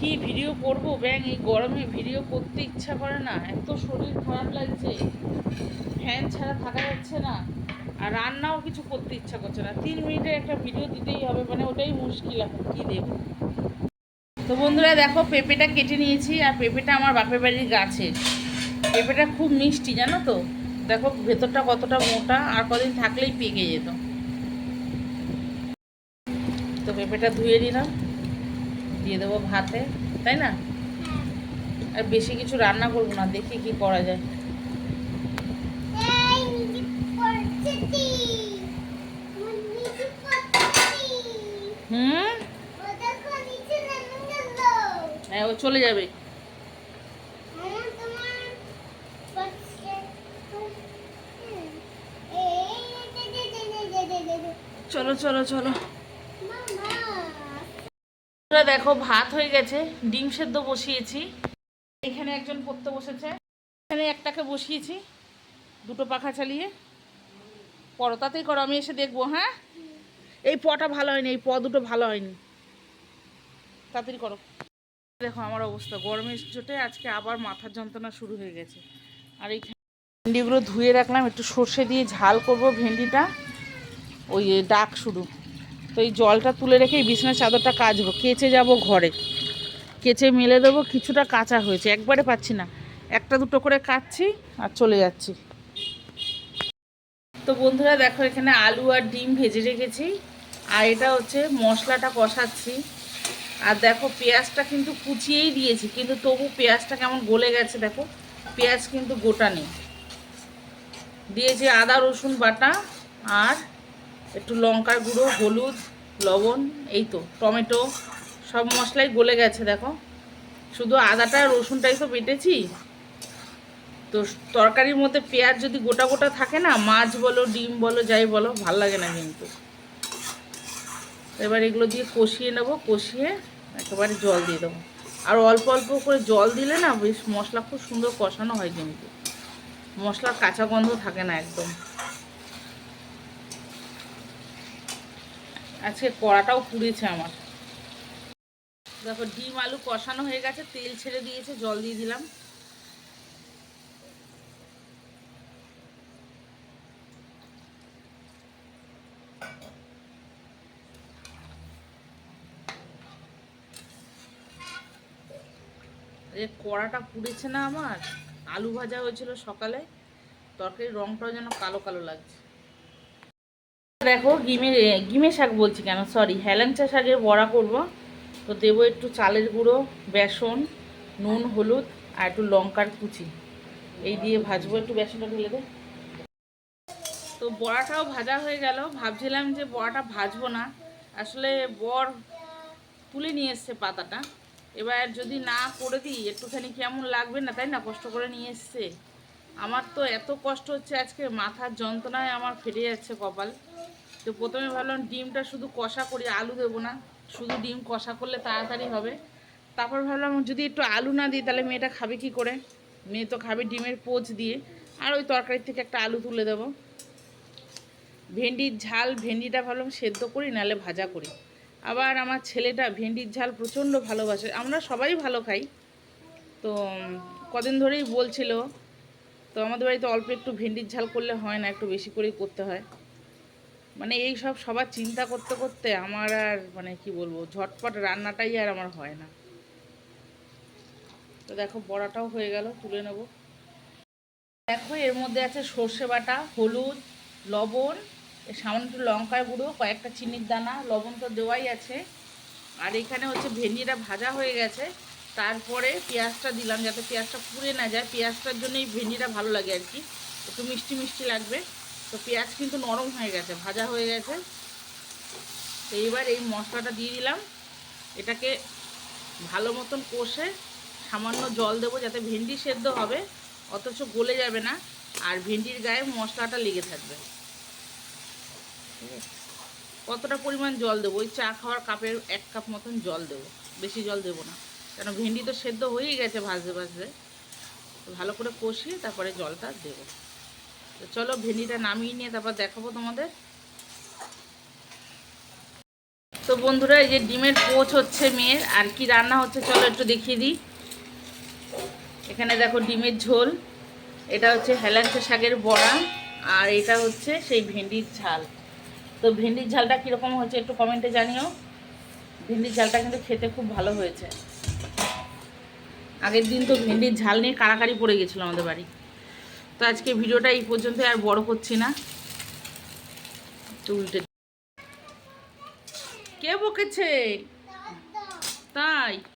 কি ভিডিও করব? ব্যাং, এই গরমে ভিডিও করতে ইচ্ছা করে না। এত শরীর খারাপ লাগছে। ফ্যান ছাড়া থাকা যাচ্ছে না। আর রান্নাও কিছু করতে ইচ্ছা করছে না। তিন মিনিটের একটা ভিডিও দিতেই হবে মানে ওটাই মুশকিল এখন, কী দেবো? তো বন্ধুরা, দেখো, পেঁপেটা কেটে নিয়েছি, আর পেঁপেটা আমার বাপের বাড়ির গাছের পেঁপেটা খুব মিষ্টি, জানো তো? দেখো, ভেতরটা কতটা মোটা, আর কদিন থাকলেই পেকে যেত। তো পেঁপেটা ধুয়ে নিলাম। দিয়ে দেবো ভাতে তাই না আর বেশি কিছু রান্না করব না দেখি কি করা যায় হুম হ্যাঁ ও চলে যাবে চলো চলো চলো দেখো, ভাত হয়ে গেছে। ডিম সেদ্ধ বসিয়েছি। এখানে একজন পড়তে বসেছে। এখানে একটাকে বসিয়েছি, দুটো পাখা চালিয়ে। করো তাতেই করো, আমি এসে দেখব হ্যাঁ? এই পটা ভালো হয়নি, এই প দুটো ভালো হয়নি। তাড়াতাড়ি করো। দেখো, আমার অবস্থা। গরমের চোটে আজকে আবার মাথার যন্ত্রণা শুরু হয়ে গেছে। আর এই ভেন্ডিগুলো ধুয়ে রাখলাম, একটু সর্ষে দিয়ে ঝাল করব, ভেন্ডিটা। ওই ডাক শুরু। তো এই জলটা তুলে রেখে এই বিছানার চাদরটা কাচবো। কেচে যাব ঘরে। কেচে মেলে দেবো, কিছুটা কাঁচা হয়েছে। একবারে পাচ্ছি না। একটা দুটো করে কাচ্ছি আর চলে যাচ্ছি। তো বন্ধুরা, দেখো এখানে আলু আর ডিম ভেজে রেখেছি। আর এটা হচ্ছে মশলাটা কষাচ্ছি। আর দেখো, পেঁয়াজটা কিন্তু কুচিয়েই দিয়েছি, কিন্তু তবু পেঁয়াজটা কেমন গলে গেছে দেখো। পেঁয়াজ কিন্তু গোটা নেই। দিয়েছি আদা, রসুন বাটা আর একটু লঙ্কার গুঁড়ো, হলুদ, লবণ, এই তো, টমেটো, সব মশলাই গলে গেছে, দেখো। শুধু আদাটা রসুনটাই তো বেটেছি। তো তরকারির মধ্যে পেঁয়াজ যদি গোটা গোটা থাকে না, মাছ বলো, ডিম বলো, যাই বলো, ভালো লাগে না কিন্তু। এবার এগুলো দিয়ে কষিয়ে নেব, কষিয়ে একেবারে জল দিয়ে দেবো। আর অল্প অল্প করে জল দিলে না, বেশ মশলা খুব সুন্দর কষানো হয় কিন্তু। মশলার কাঁচা গন্ধ থাকে না একদম। আজকে কড়াটাও পুড়েছে আমার। দেখো, ডিম আলু কষানো হয়ে গেছে, তেল ছেড়ে দিয়েছে, জল দিয়ে দিলাম। কড়াটা পুড়েছে না আমার, আলু ভাজা হয়েছিল সকালে, তরকারির রংটাও যেন কালো কালো লাগছে। দেখো, গিমে গিমে শাক বলছি কেন? সরি হেলেঞ্চা শাকের বড়া করব। তো দেবো একটু চালের গুঁড়ো, বেসন, নুন, হলুদ আর একটু লঙ্কার কুচি। এই দিয়ে ভাজবো, একটু বেসনটা ঢেলে দে। তো বড়াটাও ভাজা হয়ে গেল। ভাবছিলাম যে বড়াটা ভাজবো না। আসলে বর তুলে নিয়ে এসছে পাতাটা। এবার যদি না করে দিই, একটুখানি কেমন লাগবে না, তাই না? কষ্ট করে নিয়ে এসছে। আমার তো এত কষ্ট হচ্ছে আজকে, মাথার যন্ত্রণায় আমার ফেটে যাচ্ছে কপাল। তো প্রথমে ভাবলাম ডিমটা শুধু কষা করি, আলু দেবো না। শুধু ডিম কষা করলে তাড়াতাড়ি হবে। তারপর ভাবলাম যদি একটু আলু না দিই, তাহলে মেয়েটা খাবে কি করে? মেয়ে তো খাবে ডিমের পোচ দিয়ে। আর ওই তরকারি থেকে একটা আলু তুলে দেবো। ভেন্ডির ঝাল, ভেন্ডিটা ভাবলাম সেদ্ধ করি, নাহলে ভাজা করি। আবার আমার ছেলেটা ভেন্ডির ঝাল প্রচণ্ড ভালোবাসে। আমরা সবাই ভালো খাই। তো, কদিন ধরেই বলছিল, তো আমাদের বাড়িতে অল্প একটু ভেন্ডির ঝাল করলে হয় না, একটু বেশি করেই করতে হয়। মানে এই সব সবার চিন্তা করতে করতে আমার আর মানে কি বলব, ঝটপট রান্নাটাই আর আমার হয় না। তো দেখো, বড়াটাও হয়ে গেল, তুলে নেব। দেখো, এর মধ্যে আছে সর্ষে বাটা, হলুদ, লবণ সামান্য একটু লঙ্কার গুঁড়ো, কয়েকটা চিনির দানা, লবণ তো দেওয়াই আছে। আর এখানে হচ্ছে ভেন্ডিটা ভাজা হয়ে গেছে। তারপরে পেঁয়াজটা দিলাম, যাতে পেঁয়াজটা পুড়ে না যায়। পেঁয়াজটার জন্য এই ভেন্ডিটা ভালো লাগে আর কি। একটু মিষ্টি মিষ্টি লাগবে। তো পেঁয়াজ কিন্তু নরম হয়ে গেছে, ভাজা হয়ে গেছে। তো এবার এই মশলাটা দিয়ে দিলাম। এটাকে ভালো মতন কষে সামান্য জল দেবো যাতে ভেন্ডি সেদ্ধ হবে, অথচ গলে যাবে না, আর ভেন্ডির গায়ে মশলাটা লেগে থাকবে? কতটা পরিমাণ জল দেবো? ওই চা খাওয়ার কাপের এক কাপ মতন জল দেবো, বেশি জল দেবো না। কেন, ভেন্ডি তো সেদ্ধ হয়েই গেছে ভাজতে ভাজতে। ভালো করে কষিয়ে তারপরে জলটা দেবো। তো চলো ভেন্ডিটা নামিয়ে নিয়ে তারপর দেখাবো তোমাদের। তো বন্ধুরা, এই যে ডিমের পোচ হচ্ছে মেয়ের, আর কি রান্না হচ্ছে চলো একটু দেখিয়ে দিই। এখানে দেখো ডিমের ঝোল, এটা হচ্ছে হেলাঞ্চা শাকের বড়া, আর এটা হচ্ছে সেই ভেন্ডির ঝাল। তো ভেন্ডির ঝালটা কীরকম হয়েছে একটু কমেন্টে জানিও। ভেন্ডির ঝালটা কিন্তু খেতে খুব ভালো হয়েছে। আগের দিন তো ভেন্ডির ঝাল নিয়ে কাড়াকাড়ি পড়ে গেছিল আমাদের বাড়ি। তো আজকে ভিডিওটা এই পর্যন্ত আর বড় করছি না। উল্টে কে বকেছে? তাই।